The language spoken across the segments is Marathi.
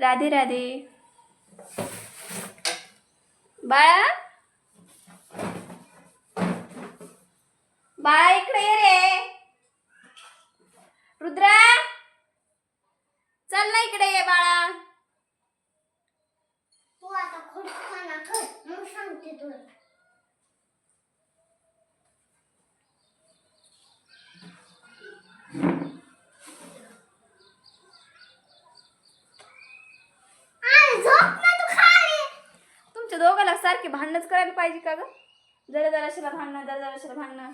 राधे राधे. बाळा. बाळा इकडे ये रे. रुद्रा. चल ना इकडे ये बाळा. तू आता खोड खाना कर. मग सांगते तुला. दोघाला सारखे भांडणच करायला पाहिजे का ग? जरा जराशीला भांडणं जरा जराशीला भांडणं.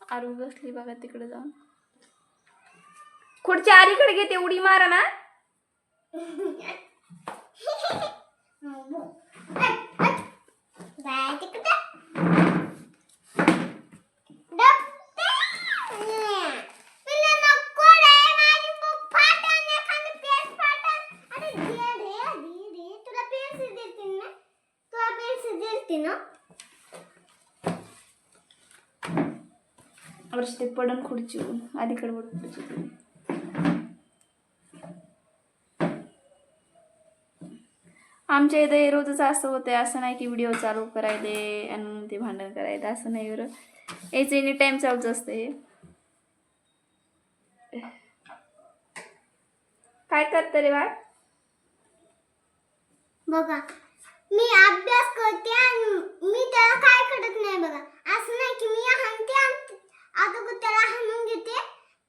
आरू बसली बघा तिकडे जाऊन. खुर्च्या आरीकडे घेते उडी मारा ना बाय तिकडे डबते. तुला नको रे, माझी बुक फाटन, एखादी पेज फाटन. अरे दे रे, दे रे. तुला पेन्सिल देते ना तुला पेन्सिल ना वर्ष ते पडन खुर्ची आधीकडे वळ खुर्ची आमच्या इथे रोजच असं होतं असं नाही की व्हिडिओ चालू करायले आणि ते भांडण करायचं असं नाही बरं याच एनी टाइम चालूच असतं हे काय करतं रे बाळ बघा मी अभ्यास करते आणि मी त्याला काय करत नाही बघा. असं नाही की मी हाणते आणि अगोदर त्याला हाणून घेते.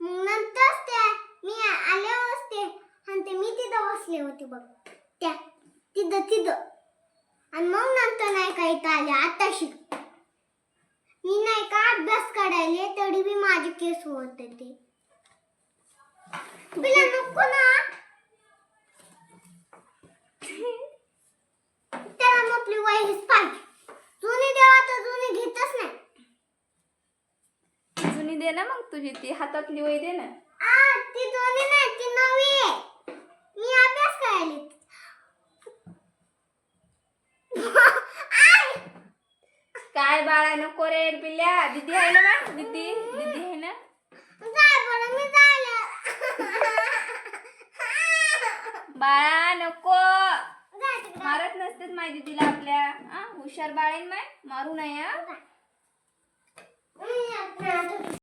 मग नंतर ते मी आले असते हाणते मी तिथं बसले होते बघ. त्या तिथं तिथं. आणि मग नंतर नाही का इथं आले आता शिक मी नाही का अभ्यास करायले तरी बी माझे केस होते ते. तुला नको ना त्याला मग आपली वहीच पाहिजे जुनी देवा तर जुनी घेतच नाही जुनी दे ना मग तुझी ती हातातली वही दे ना. आ ती जुनी नाही ती नवी आहे. मी अभ्यास करायली! काय बाळा नको रे पिल्ल्या दिदी आहे ना बा दिदी दिदी आहे ना. बाळा नको. मारत नसतेच माझी दिदीला आपल्या. हुशार बाळेन माय मारू नये?